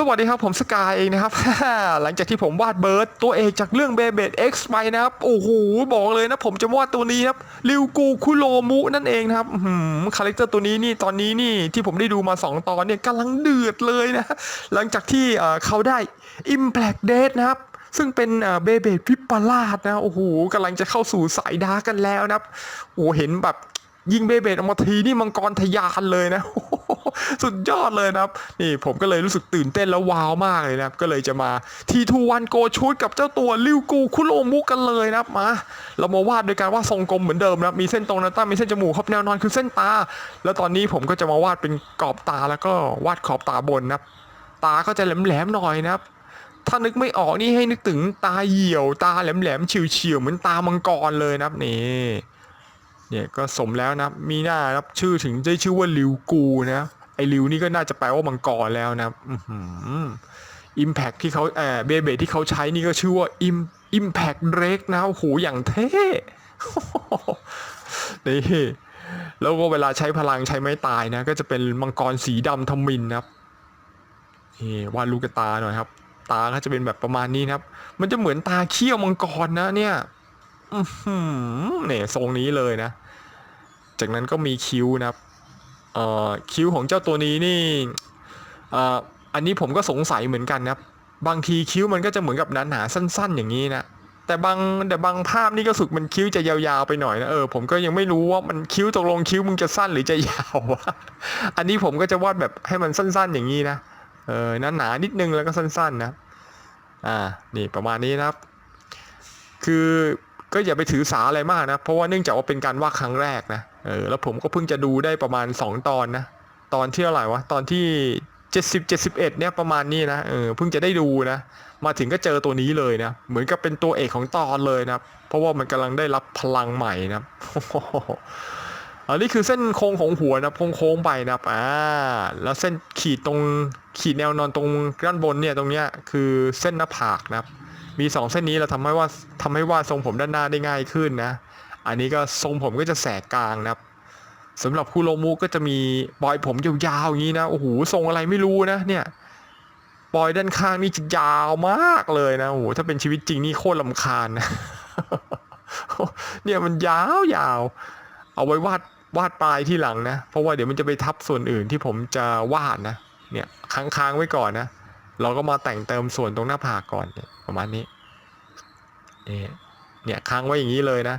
สวัสดีครับผมสกายเองนะครับ หลังจากที่ผมวาดเบิร์ดตัวเอกจากเรื่องเบเบด X ไปนะครับ โอ้โห บอกเลยนะผมจะวาดตัวนี้ครับริวกูคุโรมุนั่นเองนะครับคาแรคเตอร์ตัวนี้นี่ตอนนี้นี่ที่ผมได้ดูมา 2 ตอนเนี่ยกำลังเดือดเลยนะ หลังจากที่เขาได้ Impact Date นะครับซึ่งเป็นเบเบดวิปลาดนะ โอ้โหกำลังจะเข้าสู่สายดาร์กกันแล้วนะครับ โอ้เห็นแบบ ยิงเบเบดออกมาทีนี่มังกรทะยานเลยนะ สุดยอดเลยนะครับ นี่ผมก็เลยรู้สึกตื่นเต้นแล้วว้าวมากเลยนะครับ ก็เลยจะมาทีทูวันโกชูดกับเจ้าตัวลิวกูคุโรมุกันเลยนะครับมา เรามาวาดโดยการวาดทรงกลมเหมือนเดิมนะครับ มีเส้นตรงนะตั้มีเส้นจมูกครับแนวนอนคือเส้นตา แล้วตอนนี้ผมก็จะมาวาดเป็นกรอบตาแล้วก็วาดขอบตาบนนะครับ ตาก็จะแหลมๆหน่อยนะครับถ้านึกไม่ออกนี่ให้นึกถึงตาเหี่ยว ตาแหลมๆเฉียวๆเหมือนตามังกรเลยนะครับนี่ เนี่ยก็สมแล้วนะมีหน้านะครับชื่อถึงได้ชื่อว่าลิวกูนะไอลิวนี่ก็น่าจะแปลว่ามังกรแล้วนะอิมแพคที่เขาเออเบเบที่เขาใช้นี่ก็ชื่อว่าอิมอิมแพคเรกนะโอ้โหอย่างเท่นี่แล้วก็เวลาใช้พลังใช้ไม้ตายนะ ก็จะเป็นมังกรสีดำทมินนะครับนี่วาดลูกตาหน่อยครับ ตาก็จะเป็นแบบประมาณนี้นะครับ มันจะเหมือนตาเขี้ยวมังกรนะเนี่ย เนี่ยทรงนี้เลยนะ จากนั้นก็มีคิ้วนะครับเอ่อคิ้วของเจ้าตัวนี้นี่เอ่ออันนี้ผมก็สงสัยเหมือนกันนะครับ บางทีคิ้วมันก็จะเหมือนกับหนาๆสั้น ๆ อย่างนี้นะแต่บางแต่บางภาพนี่ก็สุกมันคิ้วจะยาวๆไปหน่อยนะเออผมก็ยังไม่รู้ว่ามันคิ้วตกลงคิ้วมึงจะสั้นหรือจะยาววะอันนี้ผมก็จะวาดแบบให้มันสั้น ๆ อย่างนี้นะเออหนาๆนิดนึงแล้วก็สั้น ๆ นะ อ่านี่ประมาณนี้นะครับ คือ ก็อย่าไปถือสาอะไรมากนะ เพราะว่าเนื่องจากว่าเป็นการวาดครั้งแรกนะเออแล้วผมก็เพิ่งจะดูได้ประมาณ 2 ตอนนะ ตอนที่เท่าไหร่วะ ตอนที่ 70 71เนี่ยประมาณนี้นะเออเพิ่งจะได้ดูนะ มาถึงก็เจอตัวนี้เลยนะ เหมือนกับเป็นตัวเอกของตอนเลยนะ เพราะว่ามันกำลังได้รับพลังใหม่นะอันนี้คือเส้นโค้งของหัวนะโค้งๆไปนะอ่าแล้วเส้นขีดตรงขีดแนวนอนตรงด้านบนเนี่ยตรงเนี้ยคือเส้นหน้าผากนะครับ มีสองเส้นนี้เราทำให้ว่าทำให้วาดทรงผมด้านหน้าได้ง่ายขึ้นนะ อันนี้ก็ทรงผมก็จะแสกกลางนะครับสำหรับคุโรมุก็จะมีปลอยผมยาวๆอย่างนี้นะโอ้โหทรงอะไรไม่รู้นะเนี่ยปลอยด้านข้างนี่จะยาวมากเลยนะโอ้โหถ้าเป็นชีวิตจริงนี่โคตรลำคาญนะเนี่ยมันยาวๆเอาไว้วาดวาดปลายที่หลังนะ เพราะว่าเดี๋ยวมันจะไปทับส่วนอื่นที่ผมจะวาดนะ เนี่ยค้างๆไว้ก่อนนะ เราก็มาแต่งเติมส่วนตรงหน้าผากก่อนเนี่ยประมาณนี้นี่เนี่ยค้างไว้อย่างนี้เลยนะ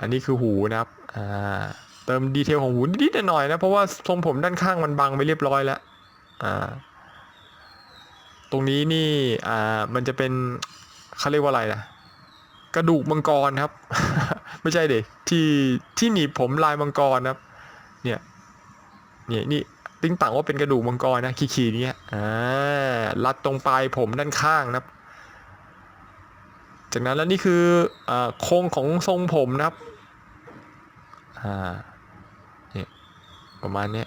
อันนี้คือหูนะครับอ่าเติมดีเทลของหูนิดหน่อยนะเพราะว่าทรงผมด้านข้างมันบังไปเรียบร้อยแล้วอ่าตรงนี้นี่อ่ามันจะเป็นเขาเรียกว่าอะไรนะกระดูกมังกรครับ ไม่ใช่เด็กที่ที่หนีบผมลายมังกรครับ เนี่ยเนี่ยนี่ ติ้งต่างว่าเป็นกระดูกมังกรนะขีดๆนี้อ่ารัดตรงปลายผมด้านข้างนะครับ จากนั้นแล้วนี่คืออ่าโครงของทรงผมนะครับอ่าเนี่ยประมาณนี้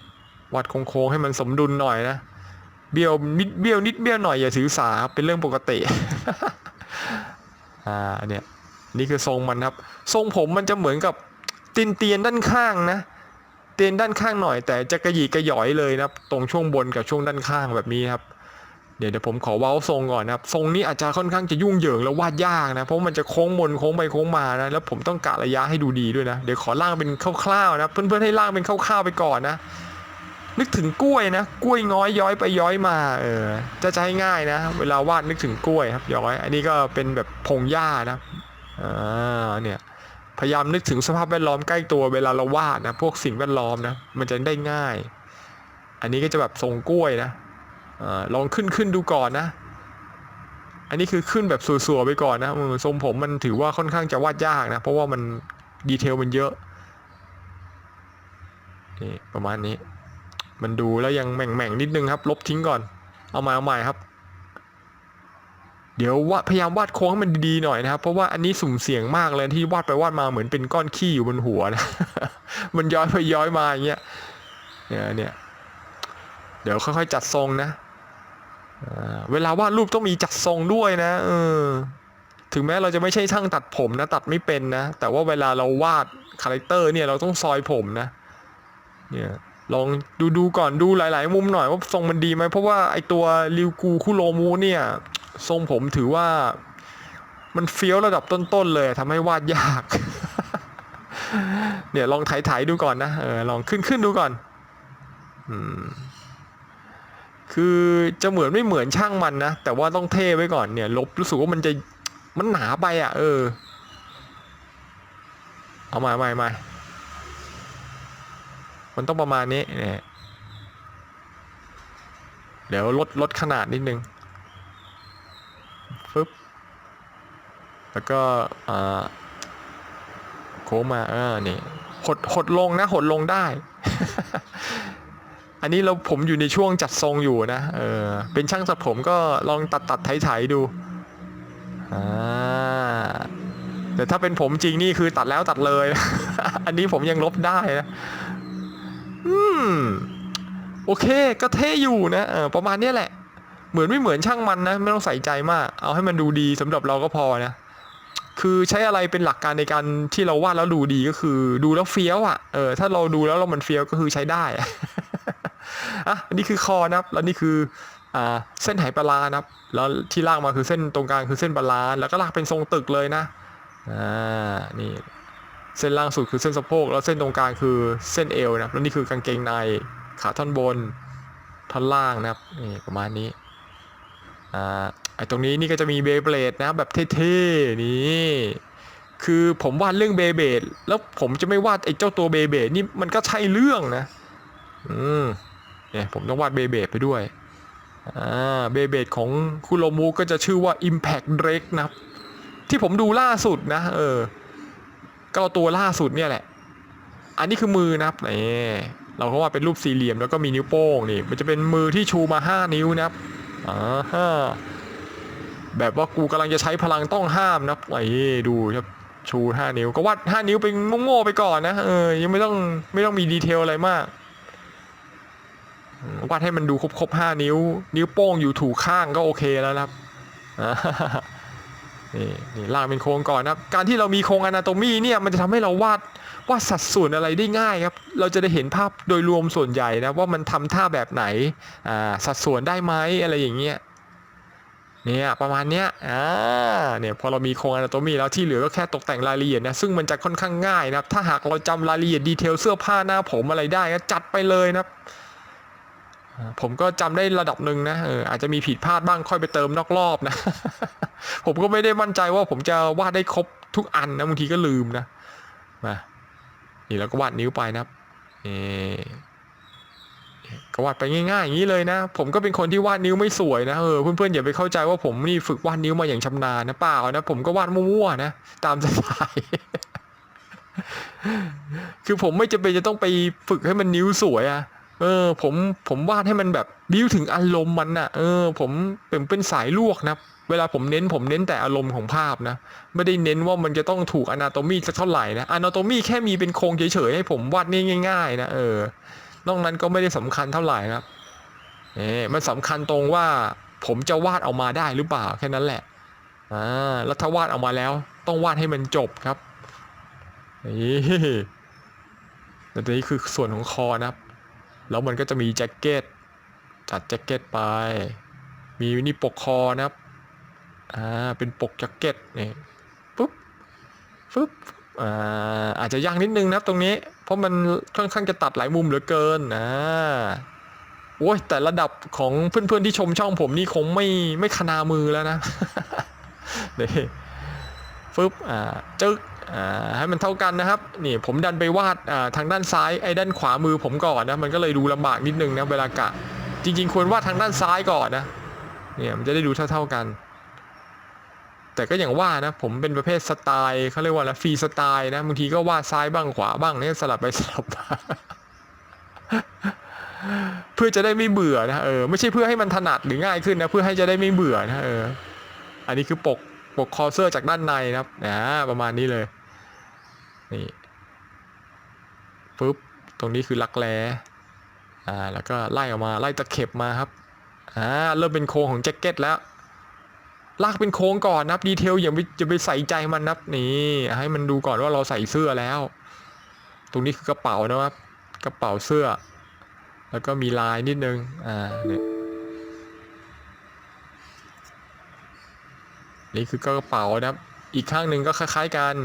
วัดโค้งให้มันสมดุลหน่อยนะเบี้ยวนิดเบี้ยวนิดเบี้ยวหน่อยอย่าถือสาครับเป็นเรื่องปกติอ่าเนี่ยนี่คือทรงมันครับ ทรงผมมันจะเหมือนกับตีนเตียนด้านข้างนะ ตียนด้านข้างหน่อย แต่จะกระหยีกระหยอยเลยนะครับ ตรงช่วงบนกับช่วงด้านข้างแบบนี้ครับ เดี๋ยวเดี๋ยวผมขอเว้าทรงก่อนนะครับ ทรงนี้อาจจะค่อนข้างจะยุ่งเหยิงแล้ววาดยากนะ เพราะมันจะโค้งบนโค้งไปโค้งมานะ แล้วผมต้องกะระยะให้ดูดีด้วยนะ เดี๋ยวขอล่างเป็นคร่าวๆนะ เพื่อนๆให้ล่างเป็นคร่าวๆไปก่อนนะ นึกถึงกล้วยนะ กล้วยง้อยย้อยไปย้อยมา เออ จะจะให้ง่ายนะ เวลาวาดนึกถึงกล้วยครับย้อย อันนี้ก็เป็นแบบพงหญ้านะ อ่า เนี่ย พยายามนึกถึงสภาพแวดล้อมใกล้ตัวเวลาเราวาดนะพวกสิ่งแวดล้อมนะมันจะได้ง่าย อันนี้ก็จะแบบทรงกล้วยนะอลองขึ้นขึ้นดูก่อนนะ อันนี้คือขึ้นแบบสัวๆไปก่อนนะทรงผมมันถือว่าค่อนข้างจะวาดยากนะ เพราะว่ามันดีเทลมันเยอะนี่ประมาณนี้ มันดูแล้วยังแหม่งๆนิดนึงครับ ลบทิ้งก่อน เอาใหม่เอาใหม่ครับ เดี๋ยววาดพยายามวาดโค้งให้มันดีๆหน่อยนะครับ เพราะว่าอันนี้สุ่มเสี่ยงมากเลยที่วาดไปวาดมาเหมือนเป็นก้อนขี้อยู่บนหัวนะมันย้อยไปย้อยมาอย่างเงี้ยเนี่ยเนี่ยเดี๋ยวค่อยๆจัดทรงนะเวลาวาดรูปต้องมีจัดทรงด้วยนะเออถึงแม้เราจะไม่ใช่ช่างตัดผมนะ ตัดไม่เป็นนะ แต่ว่าเวลาเราวาดคาแรคเตอร์เนี่ยเราต้องซอยผมนะเนี่ยลองดูดูก่อนดูหลาย ๆ มุมหน่อยว่าทรงมันดีไหมเพราะว่าไอตัวริวกูคุโรมูเนี่ย ทรงผมถือว่ามันเฟี้ยวระดับต้นๆเลยทำให้วาดยาก เนี่ยลองถ่ายๆดูก่อนนะเออลองขึ้นขึ้นดูก่อนอืมคือจะเหมือนไม่เหมือนช่างมันนะแต่ว่าต้องเท่ไว้ก่อนเนี่ย ลบรู้สึกว่ามันจะมันหนาไปอะ เออ เอามาใหม่ใหม่มันต้องประมาณนี้เนี่ยเดี๋ยวลดลดขนาดนิดนึง ฟึบแล้วก็อ่าโค้งมาเออนี่หดหดลงนะหดลงได้ อันนี้เราผมอยู่ในช่วงจัดทรงอยู่นะเออเป็นช่างสับผมก็ลองตัดตัดไถไถดูอ่าแต่ถ้าเป็นผมจริงนี่คือตัดแล้วตัดเลย อันนี้ผมยังลบได้นะอืมโอเคก็เท่อยู่นะเออประมาณนี้แหละ เหมือนไม่เหมือนช่างมันนะ ไม่ต้องใส่ใจมาก เอาให้มันดูดีสำหรับเราก็พอนะ คือใช้อะไรเป็นหลักการในการที่เราวาดแล้วดูดีก็คือ ดูแล้วเฟี้ยวอะเออถ้าเราดูแล้วเรามันเฟี้ยวก็คือใช้ได้อะ่ะอันนี้คือคอนะครับ แล้วนี่คืออ่าเส้นไหปลาานะครับ แล้วที่ลากมาคือเส้นตรงกลางคือเส้นปลาร้าแล้วก็ลากเป็นทรงตึกเลยนะอ่านี่เส้นล่างสุดคือเส้นสะโพกแล้วเส้นตรงกลางคือเส้นเอวนะครับแล้วนี่คือกางเกงในขาท่อนบนท่อนล่างนะครับนี่ประมาณนี้ อ่าไอตรงนี้นี่ก็จะมีเบเบลดนะแบบเท่ๆนี่คือผมวาดเรื่องเบเบดแล้วผมจะไม่วาดไอ้เจ้าตัวเบเบดนี่มันก็ใช่เรื่องนะอืมเนี่ยผมต้องวาดเบเบดไปด้วยอ่าเบเบดของคุโรมูก็จะชื่อว่า Impact Drake นะครับที่ผมดูล่าสุดนะ เออ ก็เอาตัวล่าสุดเนี่ยแหละ อันนี้คือมือนะครับนี่เราก็ว่าเป็นรูปสี่เหลี่ยมแล้วก็มีนิ้วโป้งนี่ มันจะเป็นมือที่ชูมาห้านิ้วนะครับ อ่าฮะแบบว่ากูกำลังจะใช้พลังต้องห้ามนะไอ้ดูครับชูห้านิ้วก็วาดห้านิ้วไปโง่ๆไปก่อนนะเออยังไม่ต้องไม่ต้องมีดีเทลอะไรมากวาดให้มันดูครบครบห้านิ้ว นิ้วโป้งอยู่ถูกข้างก็โอเคแล้วนะครับอ่า นี่นี่ลากเป็นโครงก่อนนะครับ การที่เรามีโครงอนาโตมีเนี่ยมันจะทำให้เราวาดวาดสัดส่วนอะไรได้ง่ายครับ เราจะได้เห็นภาพโดยรวมส่วนใหญ่นะว่ามันทำท่าแบบไหนอ่าสัดส่วนได้ไหมอะไรอย่างเงี้ยเนี่ยประมาณเนี้ยอ่าเนี่ยพอเรามีโครงอนาโตมีแล้วที่เหลือก็แค่ตกแต่งรายละเอียดนะซึ่งมันจะค่อนข้างง่ายนะครับถ้าหากเราจำรายละเอียดดีเทลเสื้อผ้าหน้าผมอะไรได้ก็จัดไปเลยนะครับ ผมก็จำได้ระดับหนึ่งนะเอออาจจะมีผิดพลาดบ้างค่อยไปเติมนอกรอบนะ ผมก็ไม่ได้มั่นใจว่าผมจะวาดได้ครบทุกอันนะบางทีก็ลืมนะมานี่แล้วก็วาดนิ้วไปนะครับนี่ก็วาดไปง่ายๆอย่างนี้เลยนะ ผมก็เป็นคนที่วาดนิ้วไม่สวยนะเออเพื่อนๆอย่าไปเข้าใจว่าผมนี่ฝึกวาดนิ้วมาอย่างชำนาญนะเปล่านะผมก็วาดมั่วๆนะตามสไตล์คือผมไม่จำเป็นจะต้องไปฝึกให้มันนิ้วสวยอะ เออ ผมผมวาดให้มันแบบบิ้วถึงอารมณ์มันน่ะ เออ ผมเป็นเป็นสายลวกนะเวลาผมเน้นผมเน้นแต่อารมณ์ของภาพนะ ไม่ได้เน้นว่ามันจะต้องถูกอนาโตมีสักเท่าไหร่นะอนาโตมีแค่มีเป็นโครงเฉยๆให้ผมวาดง่ายๆนะเออนอกนั้นก็ไม่ได้สำคัญเท่าไหร่นะเออมันสำคัญตรงว่าผมจะวาดออกมาได้หรือเปล่าแค่นั้นแหละอ่าแล้วถ้าวาดออกมาแล้ว ต้องวาดให้มันจบครับนี่แต่ตัวนี้คือส่วนของคอนะครับ แล้วมันก็จะมีแจ็คเก็ตจัดแจ็คเก็ตไป มีนี่ปกคอนะครับอ่าเป็นปกแจ็คเก็ตนี่ปุ๊บปุ๊บอ่าอาจจะยากนิดนึงนะครับตรงนี้ เพราะมันค่อนข้างจะตัดหลายมุมเหลือเกินอ่าโอ้ยแต่ระดับของเพื่อนๆที่ชมช่องผมนี่คงไม่ไม่ขนามือแล้วนะนี่ฟึบอ่าจึ๊ก ให้มันเท่ากันนะครับนี่ผมดันไปวาดทางด้านซ้ายไอ้ด้านขวามือผมก่อนนะมันก็เลยดูลำบากนิดนึงนะเวลากะ จริง ๆ ควรวาดทางด้านซ้ายก่อนนะเนี่ยมันจะได้ดูเท่าๆกัน แต่ก็อย่างว่านะผมเป็นประเภทสไตล์เขาเรียกว่าอะไรฟรีสไตล์นะบางทีก็วาดซ้ายบ้างขวาบ้างเนี่ยสลับไปสลับมาเพื่อจะได้ไม่เบื่อนะเออไม่ใช่เพื่อให้มันถนัดหรือง่ายขึ้นนะเพื่อให้จะได้ไม่เบื่อนะเอออันนี้คือปกปกคอเซอร์จากด้านในนะครับนะประมาณนี้เลย นี่ปุ๊บตรงนี้คือลักแร้อ่าแล้วก็ไล่ออกมาไล่ตะเข็บมาครับอ่าเริ่มเป็นโครงของแจ็คเก็ตแล้วลากเป็นโค้งก่อนนับดีเทลอย่าไปอย่าไปใส่ใจมันนับนี่ให้มันดูก่อนว่าเราใส่เสื้อแล้ว ตรงนี้คือกระเป๋านะครับ กระเป๋าเสื้อ แล้วก็มีลายนิดนึงอ่าเนี่ยนี่คือกระเป๋านะครับ อีกข้างหนึ่งก็คล้าย ๆกัน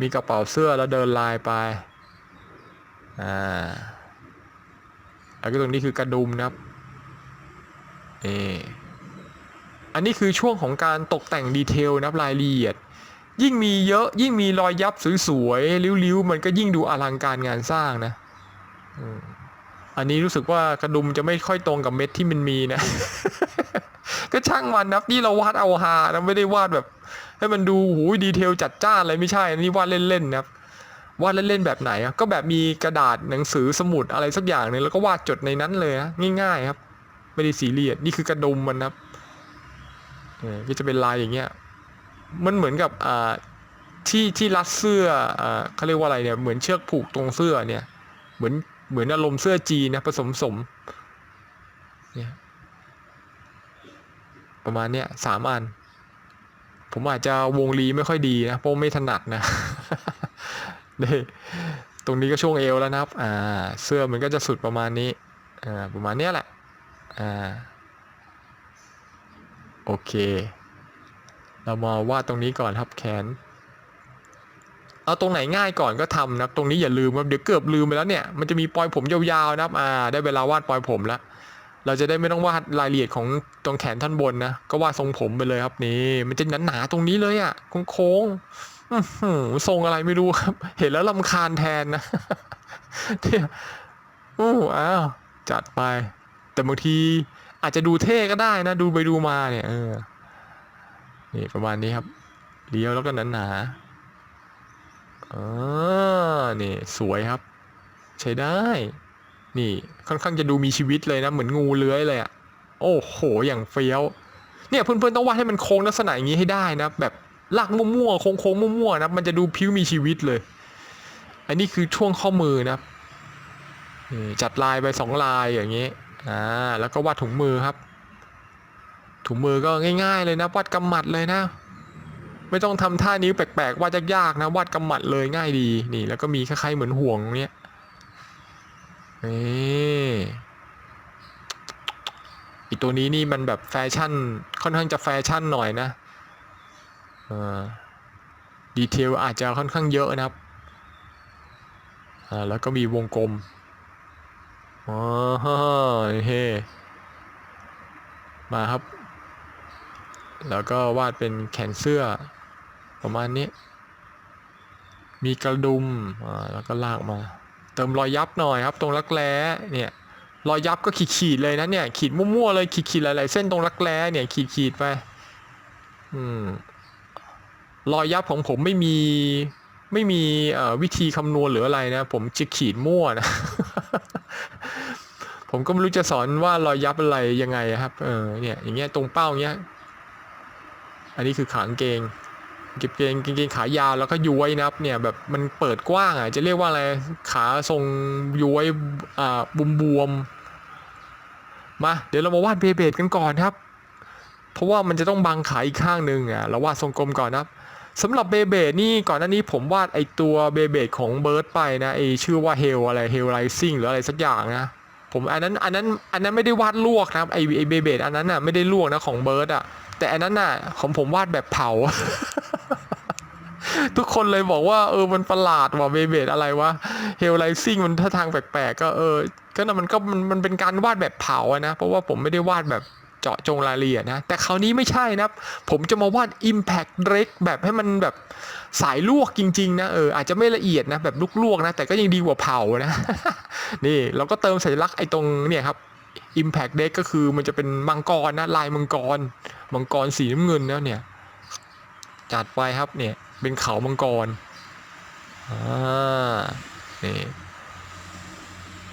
มีกระเป๋าเสื้อแล้วเดินลายไปอ่าแล้วก็ตรงนี้คือกระดุมนะครับนี่อันนี้คือช่วงของการตกแต่งดีเทลนะครับรายละเอียด ยิ่งมีเยอะยิ่งมีรอยยับสวยๆริ้วๆ มันก็ยิ่งดูอลังการงานสร้างนะอันนี้รู้สึกว่ากระดุมจะไม่ค่อยตรงกับเม็ดที่มันมีนะ ก็ช่างมันนะนี่เราวาดเอาฮานะไม่ได้วาดแบบ ให้มันดูหูดีเทลจัดจ้านอะไรไม่ใช่อันนี้วาดเล่นๆนะครับวาดเล่นๆแบบไหนก็แบบมีกระดาษหนังสือสมุดอะไรสักอย่างหนึงแล้วก็วาดจดในนั้นเลยนะง่าย ๆ ครับ ไม่ได้สีเรียสนี่คือกระดุมมันนะครับก็จะเป็นลายอย่างเงี้ยมันเหมือนกับอ่าที่ที่รัดเสื้ออ่าเขาเรียกว่าอะไรเนี่ยเหมือนเชือกผูกตรงเสื้อเนี่ย เหมือนเหมือนอารมณ์เสื้อจีนนะผสมสมเนี่ยประมาณเนี้ยสามอัน ผมอาจจะวงรีไม่ค่อยดีนะเพราะไม่ถนัดนะนี่ตรงนี้ก็ช่วงเอวแล้วนะครับอ่าเสื้อมันก็จะสุดประมาณนี้อ่าประมาณเนี้ยแหละอ่าโอเค เรามาวาดตรงนี้ก่อนครับแขนเอาตรงไหนง่ายก่อนก็ทำนะตรงนี้อย่าลืมครับเดี๋ยวเกือบลืมไปแล้วเนี่ยมันจะมีปลอยผมยาวๆนะครับอ่าได้เวลาวาดปลอยผมแล้ว เราจะได้ไม่ต้องวาดรายละเอียดของตรงแขนท่อนบนนะ ก็วาดทรงผมไปเลยครับนี่มันจะหนาๆตรงนี้เลยอะ่ะโค้งๆทรงอะไรไม่รู้ครับ เห็นแล้วลำคาญแทนนะเนี่ยอู้อ้าวจัดไป แต่บางทีอาจจะดูเท่ก็ได้นะ ดูไปดูมาเนี่ยเออนี่ประมาณนี้ครับเลี้ยวแล้วก็หนาๆอ่านี่สวยครับ ใช้ได้ นี่ค่อนข้างจะดูมีชีวิตเลยนะ เหมือนงูเลื้อยเลยอะ่ะโอ้โห อย่างเฟี้ยว เนี่ยเพื่อนๆต้องวาดให้มันโค้งลักษณะอย่างนี้ให้ได้นะ แบบลากมั่วๆโค้งๆมั่วๆนะมันจะดูพิ้วมีชีวิตเลย อันนี้คือช่วงข้อมือนะจัดลายไปสองลายอย่างนี้อ่าแล้วก็วาดถุงมือครับ ถุงมือก็ง่าย ๆ เลยนะวาดกำหมัดเลยนะ ไม่ต้องทำท่านิ้วแปลกๆวาดยากๆนะวาดกำหมัดเลยง่ายดีนี่ แล้วก็มีคล้ายๆเหมือนห่วงตรงเนี้ย นี่อีตัวนี้นี่มันแบบแฟชั่น ค่อนข้างจะแฟชั่นหน่อยนะอ่าดีเทลอาจจะค่อนข้างเยอะนะครับอ่าแล้วก็มีวงกลมอ๋อเฮ้มาครับ แล้วก็วาดเป็นแขนเสื้อ ประมาณนี้ มีกระดุมอ่าแล้วก็ลากมา เติมรอยยับหน่อยครับ ตรงรักแร้เนี่ยรอยยับก็ขีดๆเลยนะเนี่ย ขีดมั่วๆเลยขีดๆหลายๆเส้นตรงรักแร้เนี่ยขีดๆไปอืมรอยยับของผมไม่มีไม่มีวิธีคำนวณหรืออะไรนะ ผมจะขีดมั่วนะ ผมก็ไม่รู้จะสอนว่ารอยยับอะไรยังไงครับ เออเนี่ยอย่างเงี้ยตรงเป้าเงี้ย อันนี้คือขางเกง เก็บเกงกางเกงขายาวแล้วก็ย้วยนะครับเนี่ยแบบมันเปิดกว้างอะจะเรียกว่าอะไรขาทรงย้วยอ่าบุมบวมๆมาเดี๋ยวเรามาวาดเบเบดกันก่อนครับ เพราะว่ามันจะต้องบังขาอีกข้างหนึ่งอะเราวาดทรงกลมก่อนนะครับสำหรับเบเบดนี่ก่อนหน้านี้ผมวาดไอตัวเบเบดของเบิร์ดไปนะไอชื่อว่าเฮลอะไรเฮลไรซิ่งหรืออะไรสักอย่างนะผมอันนั้นอันนั้นอันนั้นไม่ได้วาดลวกนะครับไอไอเบเบดอันนั้นอะไม่ได้ลวกนะของเบิร์ดอะแต่อันนั้นน่ะของผมวาดแบบเผา ทุกคนเลยบอกว่า เออมันประหลาดว่ะเบเบดอะไรวะเฮลไลซิ่งมันท่าทางแปลกๆก็เออก็นั่นมันก็มันมันเป็นการวาดแบบเผาอะนะ เพราะว่าผมไม่ได้วาดแบบเจาะจงรายละเอียดนะ แต่คราวนี้ไม่ใช่นะ ผมจะมาวาด Impact d r a k แบบให้มันแบบสายลวกจริง ๆ นะเอออาจจะไม่ละเอียดนะ แบบลวกๆนะ แต่ก็ยังดีกว่าเผานะ นี่เราก็เติมสัญลักษณ์ไอ้ตรงเนี่ยครับ Impact d r a k ก็คือมันจะเป็นมังกรนะ ลายมังกร มังกรสีน้ำเงินนะเนี่ย จัดไปครับเนี่ย เป็นเขามังกรอ่านี่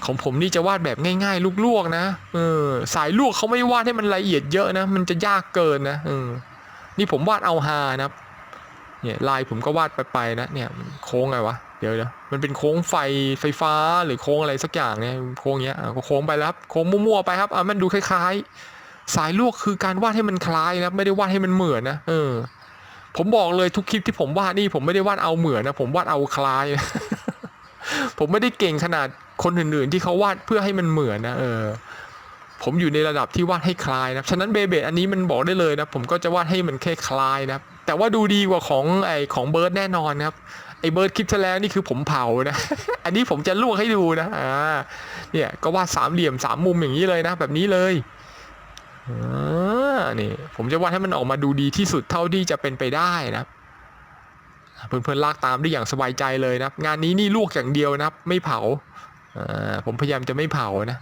ของผมนี่จะวาดแบบง่ายๆ ลวกๆนะเออสายลวกเขาไม่วาดให้มันละเอียดเยอะนะ มันจะยากเกินนะเออนี่ผมวาดเอาฮานะเนี่ยลายผมก็วาดไปๆนะเนี่ยโค้งไงวะเดี๋ยวเดี๋ยวมันเป็นโค้งไฟไฟฟ้าหรือโค้งอะไรสักอย่างเนี่ยโค้งเงี้ยก็โค้งไปแล้วครับโค้งมั่วๆไปครับอะมันดูคล้ายๆ สายลวกคือการวาดให้มันคล้ายนะไม่ได้วาดให้มันเหมือนนะเออ ผมบอกเลยทุกคลิปที่ผมวาดนี่ผมไม่ได้วาดเอาเหมือนนะผมวาดเอาคล้าย ผมไม่ได้เก่งขนาดคนอื่นๆ ที่เขาวาดเพื่อให้มันเหมือนนะเออ ผมอยู่ในระดับที่วาดให้คลายนะฉะนั้นเบเบดอันนี้มันบอกได้เลยนะผมก็จะวาดให้มันแค่คลายนะแต่ว่าดูดีกว่าของไอของเบิร์ดแน่นอนนะครับไอเบิร์ดคลิปที่แล้วนี่คือผมเผานะ อันนี้ผมจะลวกให้ดูนะอ่าเนี่ยก็วาดสามเหลี่ยมสามมุมอย่างนี้เลยนะ แบบนี้เลย นี่ผมจะวาดให้มันออกมาดูดีที่สุดเท่าที่จะเป็นไปได้นะเพื่อนๆลากตามได้อย่างสบายใจเลยนะงานนี้นี่ลวกอย่างเดียวนะไม่เผาอผมพยายามจะไม่เผานะ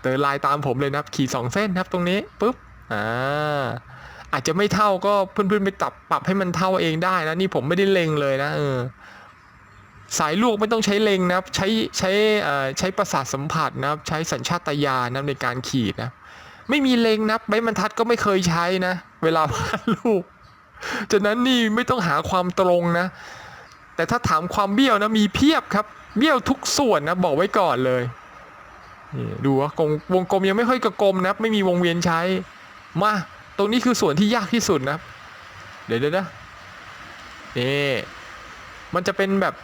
เตินลายตามผมเลยนะขีดสองเส้นนะครับตรงนี้ปุ๊บอ่าอาจจะไม่เท่าก็เพื่อนๆไปตับปรับให้มันเท่าเองได้นะนี่ผมไม่ได้เล็งเลยนะเออ สายลวกไม่ต้องใช้เล็งนะครับ ใช้ใช้ใช้ประสาทสัมผัสนะครับ ใช้สัญชาตญาณนะในการขีดนะไม่มีเล็งนะใบบรรทัดก็ไม่เคยใช้นะ เวลาวาดรูปฉะนั้นนี่ไม่ต้องหาความตรงนะ แต่ถ้าถามความเบี้ยวนะมีเพียบครับ เบี้ยวทุกส่วนนะบอกไว้ก่อนเลยดูว่าวงกลมยังไม่ค่อยกระกลมนะไม่มีวงเวียนใช้ มาตรงนี้คือส่วนที่ยากที่สุดนะ เดี๋ยวเดี๋ยวนะนี่มันจะเป็นแบบ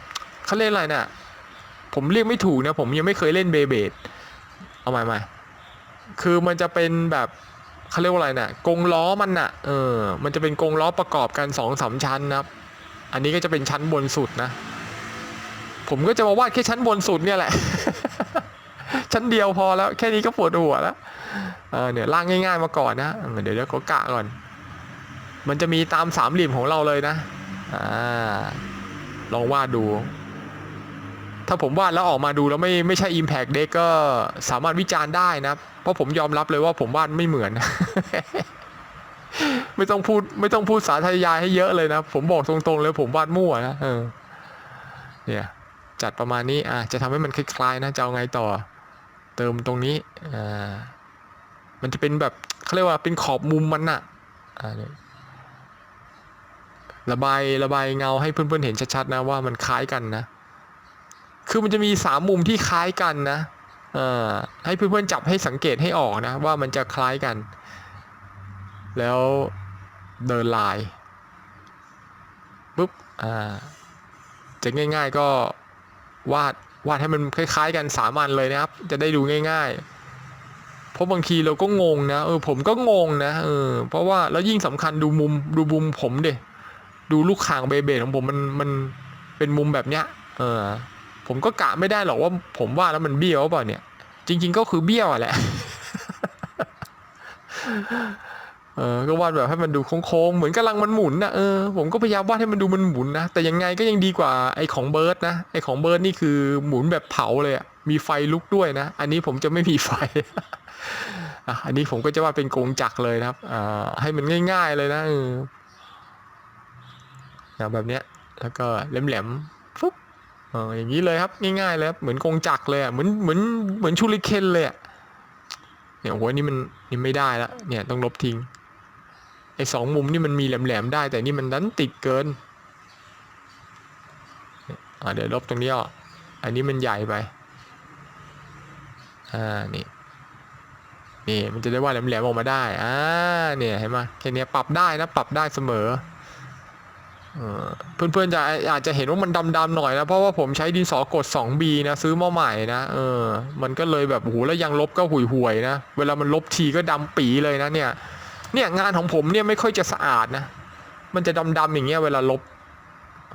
เขาเรียกอะไรน่ะ ผมเรียกไม่ถูกนะ ผมยังไม่เคยเล่นเบเบดเอาใหม่ใหม่คือมันจะเป็นแบบเขาเรียกว่าอะไรน่ะกงล้อมันน่ะ เออ มันจะเป็นกงล้อประกอบกันสองสามชั้นนะครับอันนี้ก็จะเป็นชั้นบนสุดนะ ผมก็จะมาวาดแค่ชั้นบนสุดเนี่ยแหละ ชั้นเดียวพอแล้ว แค่นี้ก็ปวดหัวแล้วเออเนี่ยล่างง่ายๆมาก่อนนะ เดี๋ยวเดี๋ยวขอกะก่อน มันจะมีตามสามเหลี่ยมของเราเลยนะ อ่า ลองวาดดู ถ้าผมวาดแล้วออกมาดูแล้วไม่ไม่ใช่ Impact Deck ก็สามารถวิจารณ์ได้นะ เพราะผมยอมรับเลยว่าผมวาดไม่เหมือน ไม่ต้องพูด ไม่ต้องพูดสาธยายให้เยอะเลยนะ ผมบอกตรงๆเลยผมวาดมั่วนะเออเนี่ยจัดประมาณนี้อะจะทำให้มันคล้ายๆนะจะเอาไงต่อ เติมตรงนี้อ่ามันจะเป็นแบบเขาเรียกว่าเป็นขอบมุมมันนะอ่าเนี่ยระบายระบายเงาให้เพื่อนๆเห็นชัดๆนะว่ามันคล้ายกันนะ คือมันจะมีสามมุมที่คล้ายกันนะอ่าให้เพื่อนๆจับให้สังเกตให้ออกนะ ว่ามันจะคล้ายกัน แล้วเดินลายปุ๊บอ่าจะง่ายๆก็วาดวาดให้มันคล้าย ๆ กันสามัญเลยนะครับ จะได้ดูง่าย ๆ เพราะบางทีเราก็งงนะเออผมก็งงนะเออเพราะว่าแล้วยิ่งสำคัญดูมุมดูมุมผมเดดูลูกคางเบเบของผมมันมันเป็นมุมแบบเนี้ยเออ ผมก็กะไม่ได้หรอกว่า ผมวาดแล้วมันเบี้ยวหรือเปล่าเนี่ย จริง ๆ ก็คือเบี้ยวอะแหละเออก็วาดแบบให้มันดูโค้งๆ เหมือนกำลังมันหมุนนะเออผมก็พยายามวาดให้มันดูมันหมุนนะ แต่ยังไงก็ยังดีกว่าไอ้ของเบิร์ดนะ ไอ้ของเบิร์ดนี่คือหมุนแบบเผาเลยอะมีไฟลุกด้วยนะ อันนี้ผมจะไม่มีไฟ อันนี้ผมก็จะวาดเป็นกงจักเลยนะครับอ่าให้มันง่าย ๆเลยนะเอออย่างแบบเนี้ย แล้วก็แหลมๆ เอออย่างนี้เลยครับง่ายๆเลยครับเหมือนกงจักเลยอะเหมือนเหมือนเหมือนชูริเคนเลยอะเนี่ยโอ้โหนี่มันนี่ไม่ได้แล้วเนี่ยต้องลบทิ้งไอ้สองมุมนี่มันมีแหลมๆได้ แต่นี่มันดันติดเกินอ่าเดี๋ยวลบตรงนี้ออกอันนี้มันใหญ่ไปอ่านี่นี่มันจะได้ว่าแหลมๆออกมาได้อ่าเนี่ยเห็นไหมแค่เนี้ยปรับได้นะปรับได้เสมอ เพื่อนๆจะอาจจะเห็นว่ามันดำๆหน่อยนะเพราะว่าผมใช้ดินสอกด 2B นะซื้อมาใหม่นะเออมันก็เลยแบบโอ้โหแล้วยังลบก็ห่วยๆนะเวลามันลบทีก็ดำปีเลยนะเนี่ยเนี่ยงานของผมเนี่ยไม่ค่อยจะสะอาดนะ มันจะดำๆอย่างเงี้ยเวลาลบ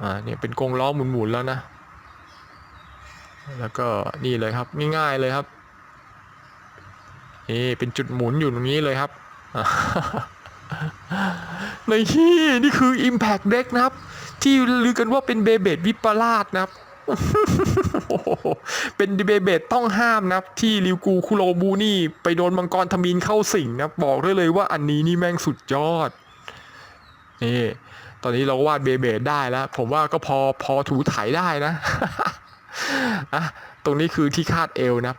อ่าเนี่ยเป็นกรงล้อหมุนๆแล้วนะ แล้วก็นี่เลยครับง่ายๆเลยครับนี่เป็นจุดหมุนอยู่ตรงนี้เลยครับ ในที่นี่คือ Impact Deck นะครับ ที่ลือกันว่าเป็นเบเบดวิปลาสนะครับ เป็นเบเบดต้องห้ามนะครับ ที่ริวกูคุโรบูนี่ ไปโดนมังกรทมินเข้าสิงนับบอกได้เลยว่าอันนี้นี่แม่งสุดยอด นี่ ตอนนี้เรากวาดเบเบดได้แล้ว ผมว่าก็พอพอถูถ่ายได้นะ อะ ตรงนี้คือที่คาดเอวนับ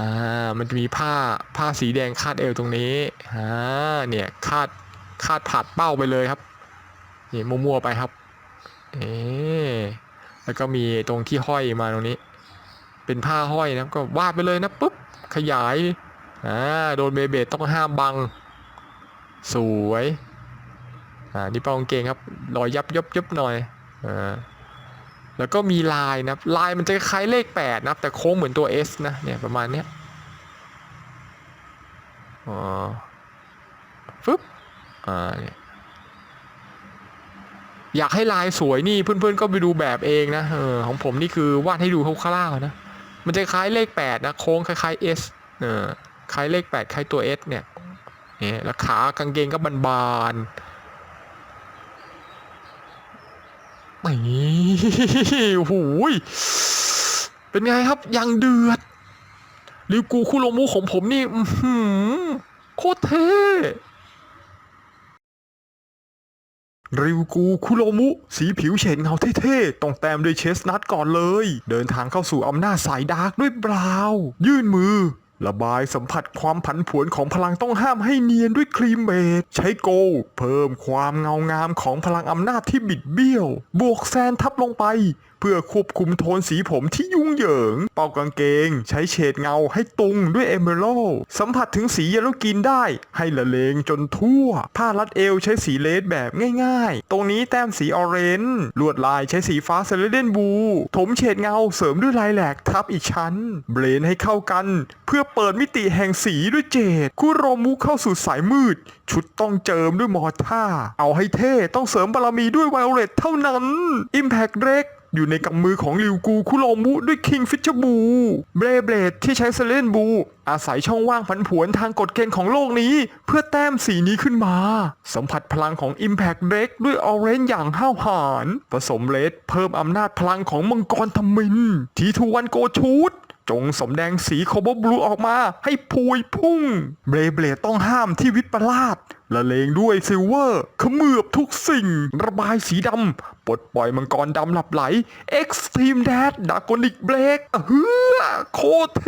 อ่ามันจะมีผ้าผ้าสีแดงคาดเอวตรงนี้อ่าเนี่ยคาดคาดผัดเป้าไปเลยครับนี่มั่วๆไปครับเอแล้วก็มีตรงที่ห้อยมาตรงนี้ เป็นผ้าห้อยนะก็วาดไปเลยนะปุ๊บขยายอ่าโดนเบเบดต้องห้ามบัง สวยอ่านี่เป้ากางเกงครับรอยยับยับยับหน่อยอ่า แล้วก็มีลายนะลายมันจะคล้ายเลขแปดนะแต่โค้งเหมือนตัว S นะเนี่ยประมาณเนี้ยอ๋อฟึบอ่าเนี่ยอยากให้ลายสวยนี่เพื่อนๆก็ไปดูแบบเองนะเออของผมนี่คือวาดให้ดูคร่าวๆนะมันจะคล้ายเลขแปดนะโค้งคล้ายๆ S เออคล้ายเลขแปดคล้ายตัว S เนี่ยเนี่ยแล้วขากางเกงก็บานๆ นี่โอ้โหยเป็นไงครับยังเดือดริวกูคุโรมุของผมนี่อื้อหือโคตรเท่ริวกูคุโรมุ สีผิวเฉดเงาเท่ๆต้องแต้มด้วยเชสนัทก่อนเลย เดินทางเข้าสู่อำนาจสายดาร์กด้วยบราว ยื่นมือ ระบายสัมผัสความผันผวนของพลังต้องห้ามให้เนียนด้วยครีมเมดใช้โกลเพิ่มความเงางามของพลังอำนาจที่บิดเบี้ยว บวกแซนทับลงไปเพื่อควบคุมโทนสีผมที่ยุ่งเหยิง เป่ากางเกง ใช้เฉดเงาให้ตุงด้วยเอเมอรัลสัมผัสถึงสีเยลโลกินได้ ให้ละเลงจนทั่ว ผ้ารัดเอวใช้สีเลสแบบง่ายๆ ตรงนี้แต้มสีออเรนจ์ลวดลายใช้สีฟ้าเซเลเดนบูถมเฉดเงาเสริมด้วยลายแหลกทับอีกชั้น เบรนให้เข้ากัน เพื่อเปิดมิติแห่งสีด้วยเจดคุโรมุเข้าสู่สายมืด ชุดต้องเจิมด้วยมอท่า เอาให้เท่ต้องเสริมบารมีด้วยไวโอเลตเท่านั้น Impact เร็ก อยู่ในกำมือของลิวกูคุโรมุด้วยคิงฟิชเชอร์บู เบรเบลดที่ใช้เซเลนบู อาศัยช่องว่างผันผวนทางกฎเกณฑ์ของโลกนี้ เพื่อแต้มสีนี้ขึ้นมา สัมผัสพลังของ Impact เ e กด้วยออเรนจ์อย่างห้าวหาญผสมเลดเพิ่มอำนาจพลังของมังกรทมิน ทีทูวันโกชูด จงสมแดงสีโคบบลูออกมาให้พวยพุ่ง เบรเบลต้องห้ามที่วิปลาสละเลงด้วยซิลเวอร์เขมือบทุกสิ่ง ระบายสีดำ ปลดปล่อยมังกรดำหลับไหล เอ็กซ์ตรีมแดดดากอนิกเบรกเฮือโคเท